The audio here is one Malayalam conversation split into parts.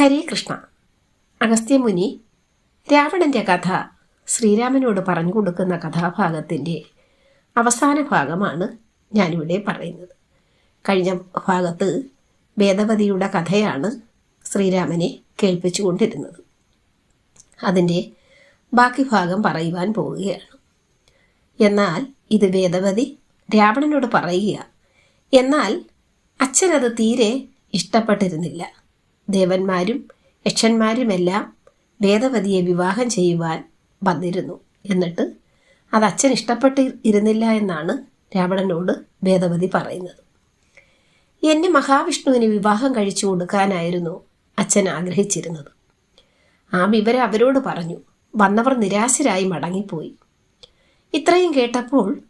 ഹരേ കൃഷ്ണ. അഗസ്ത്യമുനി രാവണന്റെ കഥ ശ്രീരാമനോട് പറഞ്ഞു കൊടുക്കുന്ന കഥാഭാഗത്തിന്റെ അവസാന ഭാഗമാണ് ഞാനിവിടെ പറയുന്നത്. കഴിഞ്ഞ ഭാഗത്ത് വേദവതിയുടെ കഥയാണ് ശ്രീരാമനെ കേൾപ്പിച്ചു കൊണ്ടിരുന്നത് അതിന്റെ ബാക്കി ഭാഗം പറയുവാൻ പോവുകയാണ്. എന്നാൽ ഇത് വേദവതി രാവണനോട് പറയുക. എന്നാൽ അച്ഛനത് തീരെ ഇഷ്ടപ്പെട്ടിരുന്നില്ല. ദേവന്മാരും യക്ഷന്മാരുമെല്ലാം വേദവതിയെ വിവാഹം ചെയ്യുവാൻ വന്നിരുന്നു. എന്നിട്ട് അത് അച്ഛൻ ഇഷ്ടപ്പെട്ട് ഇരുന്നില്ല എന്നാണ് രാവണനോട് വേദവതി പറയുന്നത്. എന്നെ മഹാവിഷ്ണുവിന് വിവാഹം കഴിച്ചു കൊടുക്കാനായിരുന്നു അച്ഛൻ ആഗ്രഹിച്ചിരുന്നത്. ആ വിവരം അവരോട് പറഞ്ഞു. വന്നവർ നിരാശരായി മടങ്ങിപ്പോയി. ഇത്രയും കേട്ടപ്പോൾ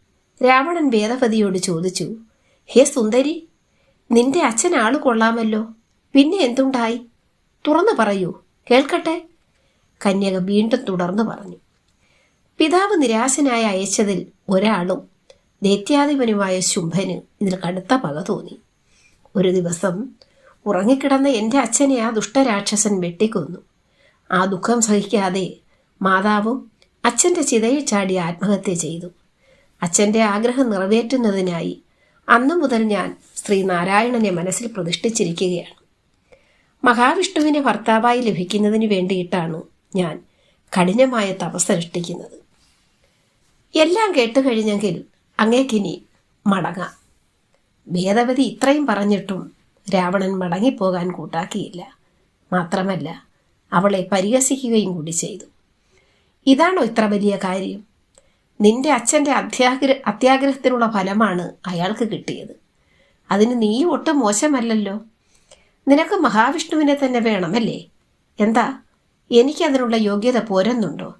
രാവണൻ വേദവതിയോട് ചോദിച്ചു ഹേ സുന്ദരി നിന്റെ അച്ഛൻ ആൾ കൊള്ളാമല്ലോ? പിന്നെ എന്തുണ്ടായി? തുറന്നു പറയൂ. കേൾക്കട്ടെ? കന്യക വീണ്ടും തുടർന്നു പറഞ്ഞു. പിതാവ് നിരാശനായി അയച്ചതിൽ ഒരാളും ദൈത്യാധിപനുമായ ശുംഭന് ഇതിൽ കടുത്ത പക തോന്നി. ഒരു ദിവസം ഉറങ്ങിക്കിടന്ന എന്റെ അച്ഛനെ ആ ദുഷ്ടരാക്ഷസൻ വെട്ടിക്കൊന്നു. ആ ദുഃഖം സഹിക്കാതെ മാതാവും അച്ഛന്റെ ചിതയിൽ ചാടി ആത്മഹത്യ ചെയ്തു. അച്ഛന്റെ ആഗ്രഹം നിറവേറ്റുന്നതിനായി അന്നു മുതൽ ഞാൻ ശ്രീനാരായണനെ മനസ്സിൽ പ്രതിഷ്ഠിച്ചിരിക്കുകയാണ്. മഹാവിഷ്ണുവിനെ ഭർത്താവായി ലഭിക്കുന്നതിന് വേണ്ടിയിട്ടാണ് ഞാൻ കഠിനമായ തപസ്സനുഷ്ഠിക്കുന്നത് എല്ലാം കേട്ടു കഴിഞ്ഞെങ്കിൽ അങ്ങേക്കിനി മടങ്ങാം. ഭേദവതി ഇത്രയും പറഞ്ഞിട്ടും രാവണൻ മടങ്ങിപ്പോകാൻ കൂട്ടാക്കിയില്ല. മാത്രമല്ല അവളെ പരിഹസിക്കുകയും കൂടി ചെയ്തു. ഇതാണോ ഇത്ര വലിയ കാര്യം? നിന്റെ അച്ഛന്റെ അത്യാഗ്ര അത്യാഗ്രഹത്തിനുള്ള ഫലമാണ് അയാൾക്ക് കിട്ടിയത്. അതിന് നീ ഒട്ടും മോശമല്ലല്ലോ. നിനക്ക് മഹാവിഷ്ണുവിനെ തന്നെ വേണമല്ലേ എന്താ? എനിക്കതിനുള്ള യോഗ്യത പോരുന്നുണ്ടോ?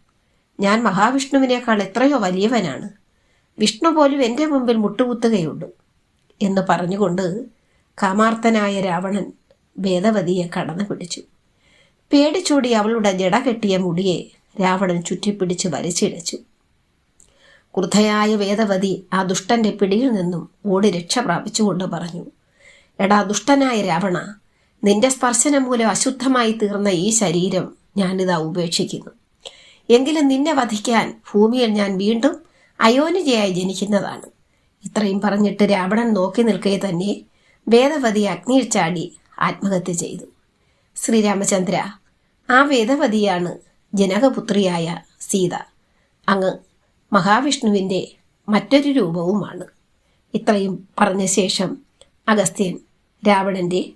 ഞാൻ മഹാവിഷ്ണുവിനേക്കാൾ എത്രയോ വലിയവനാണ്. വിഷ്ണു പോലും എന്റെ മുമ്പിൽ മുട്ടുകുത്തുകയുള്ളൂ എന്ന് പറഞ്ഞുകൊണ്ട് കാമാർത്തനായ രാവണൻ വേദവതിയെ കടന്നു പിടിച്ചു. പേടിച്ചൂടി അവളുടെ ജട കെട്ടിയ മുടിയെ രാവണൻ ചുറ്റിപ്പിടിച്ച് വലിച്ചിഴച്ചു. ക്രുദ്ധയായ വേദവതി ആ ദുഷ്ടന്റെ പിടിയിൽ നിന്നും ഓടി രക്ഷ പ്രാപിച്ചുകൊണ്ട് പറഞ്ഞു എടാ ദുഷ്ടനായ രാവണ നിന്റെ സ്പർശനം മൂലം അശുദ്ധമായി തീർന്ന ഈ ശരീരം ഞാനിതാ ഉപേക്ഷിക്കുന്നു. എങ്കിലും നിന്നെ വധിക്കാൻ ഭൂമിയിൽ ഞാൻ വീണ്ടും അയോനിജയായി ജനിക്കുന്നതാണ്. ഇത്രയും പറഞ്ഞിട്ട് രാവണൻ നോക്കി നിൽക്കേ തന്നെ വേദവതി അഗ്നിയിൽ ചാടി ആത്മഹത്യ ചെയ്തു. ശ്രീരാമചന്ദ്ര ആ വേദവതിയാണ് ജനകപുത്രിയായ സീത. അങ്ങ് മഹാവിഷ്ണുവിന്റെ മറ്റൊരു രൂപവുമാണ്. ഇത്രയും പറഞ്ഞ ശേഷം അഗസ്ത്യൻ രാവണന്റെ